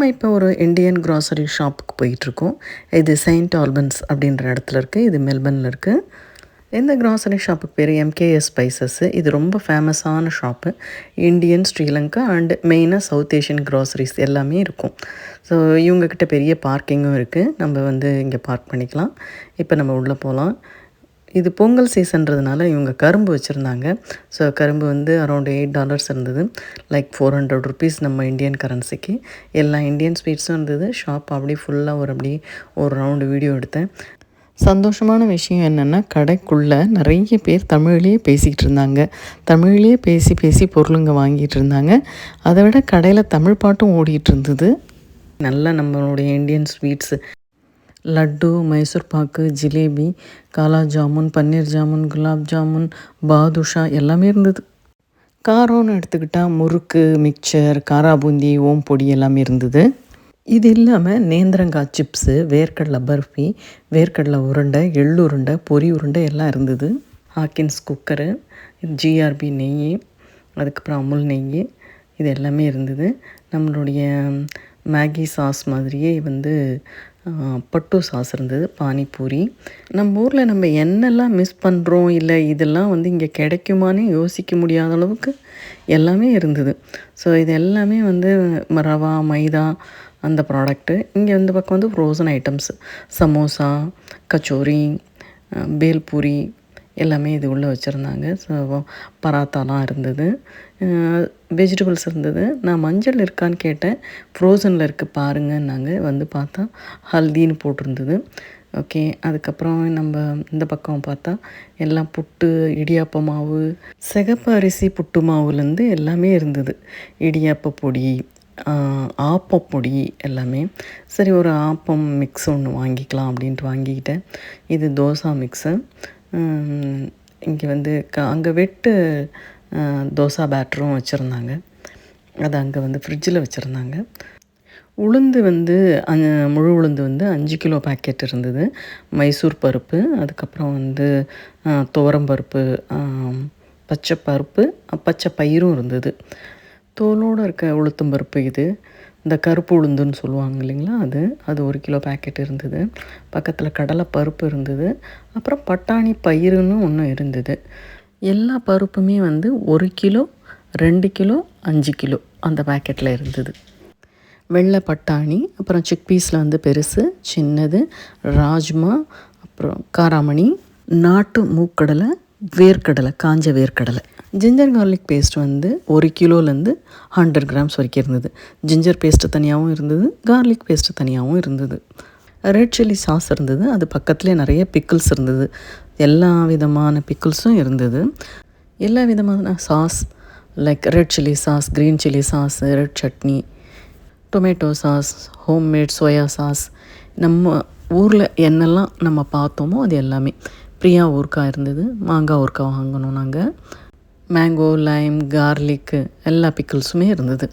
நம்ம இப்போ ஒரு இந்தியன் க்ராசரி ஷாப்புக்கு போயிட்டுருக்கோம். இது செயின்ட் ஆல்பன்ஸ் அப்படின்ற இடத்துல இருக்குது இது மெல்பர்னில் இருக்குது இந்த க்ராசரி ஷாப்புக்கு பேர் எம்கேஎஸ் ஸ்பைசஸ்ஸு இது ரொம்ப ஃபேமஸான ஷாப்பு இந்தியன் ஸ்ரீலங்கா அண்டு மெயினாக சவுத் ஏஷியன் க்ராசரிஸ் எல்லாமே இருக்கும். ஸோ இவங்கக்கிட்ட பெரிய பார்க்கிங்கும் இருக்குது நம்ம வந்து இங்கே பார்க் பண்ணிக்கலாம். இப்போ நம்ம உள்ளே போகலாம் இது பொங்கல் சீசன்றதுனால இவங்க கரும்பு வச்சுருந்தாங்க. ஸோ கரும்பு வந்து அரௌண்ட் எயிட் டாலர்ஸ் இருந்தது. லைக் ஃபோர் ஹண்ட்ரட் ருபீஸ் நம்ம இந்தியன் கரன்சிக்கு எல்லா இந்தியன் ஸ்வீட்ஸும் இருந்தது. ஷாப் அப்படியே ஃபுல்லாக ஒரு அப்படியே ஒரு ரவுண்டு வீடியோ எடுத்தேன். சந்தோஷமான விஷயம் என்னென்னா கடைக்குள்ளே நிறைய பேர் தமிழ்லேயே பேசிக்கிட்டு இருந்தாங்க. தமிழ்லேயே பேசி பேசி பொருளுங்க வாங்கிட்டு இருந்தாங்க. அதை விட கடையில் தமிழ் பாட்டும் ஓடிட்டு இருந்தது. நல்லா நம்மளுடைய இந்தியன் ஸ்வீட்ஸு லட்டு மைசூர் பாக்கு ஜிலேபி காலா ஜாமுன் பன்னீர் ஜாமுன் குலாப் ஜாமுன் பாதுஷா எல்லாமே இருந்தது. காரம்னு எடுத்துக்கிட்டால் முறுக்கு மிக்சர் காரா பூந்தி ஓம் பொடி எல்லாமே இருந்தது. இது இல்லாமல் நேந்திரங்காய் சிப்ஸு வேர்க்கடலை பர்ஃபி வேர்க்கடலை உருண்டை எள்ளு உருண்டை பொரி உருண்டை எல்லாம் இருந்தது. ஹாக்கின்ஸ் குக்கரு ஜிஆர்பி நெய் அதுக்கப்புறம் அமுல் நெய் இது எல்லாமே இருந்தது. நம்மளுடைய மேகி சாஸ் மாதிரியே வந்து பட்டு சாஸ் இருந்தது பானிபூரி. நம்ம ஊரில் நம்ம என்னெல்லாம் மிஸ் பண்ணுறோம் இல்லை இதெல்லாம் வந்து இங்கே கிடைக்குமான்னு யோசிக்க முடியாத அளவுக்கு எல்லாமே இருந்தது. ஸோ இது எல்லாமே வந்து ரவா மைதா அந்த ப்ராடக்ட்டு இங்கே இந்த பக்கம் வந்து ஃப்ரோசன் ஐட்டம்ஸ் சமோசா கச்சோரி பேல்பூரி எல்லாமே இது உள்ளே வச்சுருந்தாங்க. ஸோ பராத்தாலாம் இருந்தது. வெஜிடபிள்ஸ் இருந்தது. நான் மஞ்சள் இருக்கான்னு கேட்டேன். ஃப்ரோசனில் இருக்குது பாருங்கன்னாங்க. வந்து பார்த்தா ஹல்தின்னு போட்டிருந்தது. ஓகே அதுக்கப்புறம் நம்ம இந்த பக்கம் பார்த்தா எல்லாம் புட்டு இடியாப்ப மாவு சிகப்பு அரிசி புட்டு மாவுலேருந்து எல்லாமே இருந்தது. இடியாப்ப பொடி ஆப்பப்பொடி எல்லாமே. சரி ஒரு ஆப்பம் மிக்ஸ் ஒன்று வாங்கிக்கலாம் அப்படின்ட்டு வாங்கிக்கிட்டேன். இது தோசா மிக்ஸு இங்கே வந்து க அங்கே வெட்டு தோசா பேட்டரும் வச்சுருந்தாங்க. அது அங்கே வந்து ஃப்ரிட்ஜில் வச்சுருந்தாங்க. உளுந்து வந்து முழு உளுந்து வந்து அஞ்சு கிலோ பேக்கெட் இருந்தது. மைசூர் பருப்பு அதுக்கப்புறம் வந்து துவரம் பருப்பு பச்சை பருப்பு பச்சை பயிரும் இருந்தது. தோலோடு இருக்க உளுத்தம் பருப்பு இது. இந்த கருப்பு உளுந்துன்னு சொல்லுவாங்க இல்லைங்களா? அது அது ஒரு கிலோ பேக்கெட் இருந்தது. பக்கத்தில் கடலை பருப்பு இருந்தது. அப்புறம் பட்டாணி பயிருன்னு ஒன்று இருந்தது. எல்லா பருப்புமே வந்து ஒரு கிலோ ரெண்டு கிலோ அஞ்சு கிலோ அந்த பேக்கெட்டில் இருந்தது. வெள்ளை பட்டாணி அப்புறம் சிக் பீஸில் வந்து பெருசு சின்னது ராஜ்மா அப்புறம் காராமணி நாட்டு மூக்கடலை வேர்க்கடலை காஞ்ச வேர்க்கடலை. ஜிஞ்சர் கார்லிக் பேஸ்ட் வந்து ஒரு கிலோலேருந்து ஹண்ட்ரட் கிராம்ஸ் வரைக்கும் இருந்தது. ஜிஞ்சர் பேஸ்ட்டு தனியாகவும் இருந்தது கார்லிக் பேஸ்ட்டு தனியாகவும் இருந்தது. ரெட் சில்லி சாஸ் இருந்தது அது பக்கத்துலேயே நிறைய பிக்கிள்ஸ் இருந்தது. எல்லா விதமான பிக்கிள்ஸும் இருந்தது. எல்லா விதமான sauce like red chilli sauce green chilli sauce red chutney tomato sauce homemade soya sauce நம்ம ஊரில் என்னெல்லாம் நம்ம பார்த்தோமோ அது எல்லாமே. பிரியா ஊர்க்கா இருந்தது மாங்காய் ஊர்க்கா வாங்கணும் நாங்கள் மேங்கோ லைம் கார்லிக்கு எல்லா பிக்கிள்ஸுமே இருந்தது.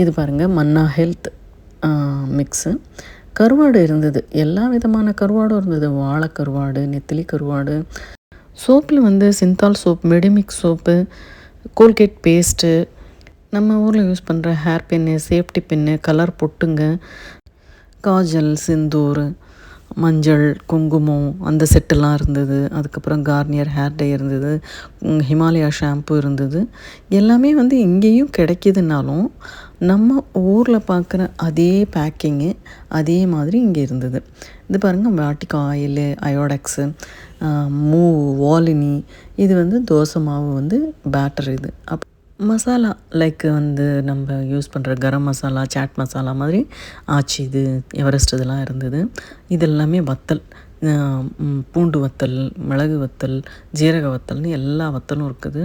இது பாருங்கள் மன்னா ஹெல்த் மிக்ஸு கருவாடு இருந்தது. எல்லா விதமான கருவாடும் இருந்தது. வாழை கருவாடு நெத்திலி கருவாடு. சோப்பில் வந்து Cinthol soap Medimix soap Colgate paste. நம்ம ஊரில் யூஸ் பண்ணுற hair pin safety pin colour பொட்டுங்க Kajal Sindoor மஞ்சள் குங்குமம் அந்த செட்டெல்லாம் இருந்தது. அதுக்கப்புறம் கார்னியர் ஹேர் டே இருந்தது. ஹிமாலயா ஷாம்பு இருந்தது. எல்லாமே வந்து இங்கேயும் கிடைக்கிதுனாலும் நம்ம ஊரில் பார்க்குற அதே பேக்கிங்கு அதே மாதிரி இங்கே இருந்தது. இது பாருங்கள் வாட்டிக் ஆயிலு அயோடெக்ஸு மூ வாலினி. இது வந்து தோசை மாவு வந்து பேட்டர் இது. அப் மசாலா லைக் வந்து நம்ம யூஸ் பண்ணுற கரம் மசாலா சாட் மசாலா மாதிரி ஆச்சி இது எவரெஸ்ட் இதெல்லாம் இருந்தது. இதெல்லாமே வத்தல் பூண்டு வத்தல் மிளகு வத்தல் ஜீரக வத்தல்னு எல்லா வத்தலும் இருக்குது.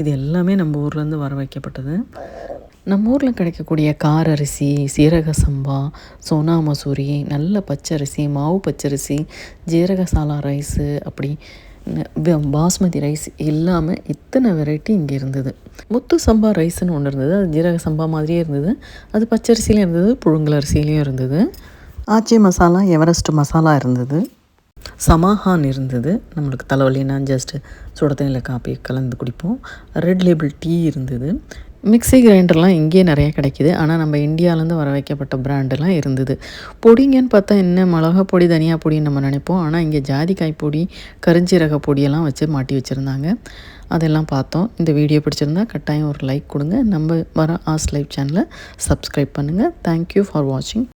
இது எல்லாமே நம்ம ஊர்லேருந்து வர வைக்கப்பட்டது. நம்ம ஊரில் கிடைக்கக்கூடிய கார அரிசி சீரக சம்பா சோனா மசூரி நல்ல பச்சரிசி மாவு பச்சரிசி ஜீரக சாலா ரைஸு அப்படி பாஸ்மதி ரைஸ் இல்லாமல் இத்தனை வெரைட்டி இங்கே இருந்தது. முத்து சம்பா ரைஸ்னு ஒன்று இருந்தது. அது ஜீரக சம்பா மாதிரியே இருந்தது. அது பச்சரிசிலையும் இருந்தது புழுங்கல் அரிசிலையும் இருந்தது. ஆச்சி மசாலா எவரெஸ்ட் மசாலா இருந்தது. சமாஹான் இருந்தது. நம்மளுக்கு தலைவலினா ஜஸ்ட்டு சுட தண்ணியில் காப்பி கலந்து குடிப்போம். ரெட் லேபிள் டீ இருந்தது. மிக்ஸி கிரைண்டர்லாம் இங்கேயே நிறைய கிடைக்கிது. ஆனால் நம்ம இந்தியாவிலேருந்து வர வைக்கப்பட்ட பிராண்டெலாம் இருந்தது. பொடிங்கன்னு பார்த்தா என்ன மிளகா பொடி தனியா பொடின்னு நம்ம நினைப்போம். ஆனால் இங்கே ஜாதிக்காய் பொடி கரிஞ்சீரக பொடியெல்லாம் வச்சு மாட்டி வச்சுருந்தாங்க. அதெல்லாம் பார்த்தோம். இந்த வீடியோ பிடிச்சிருந்தா கட்டாயம் ஒரு லைக் கொடுங்க. நம்ம வர ஆஸ் லைவ் சேனலை சப்ஸ்கிரைப் பண்ணுங்கள் தேங்க்யூ ஃபார் வாட்சிங்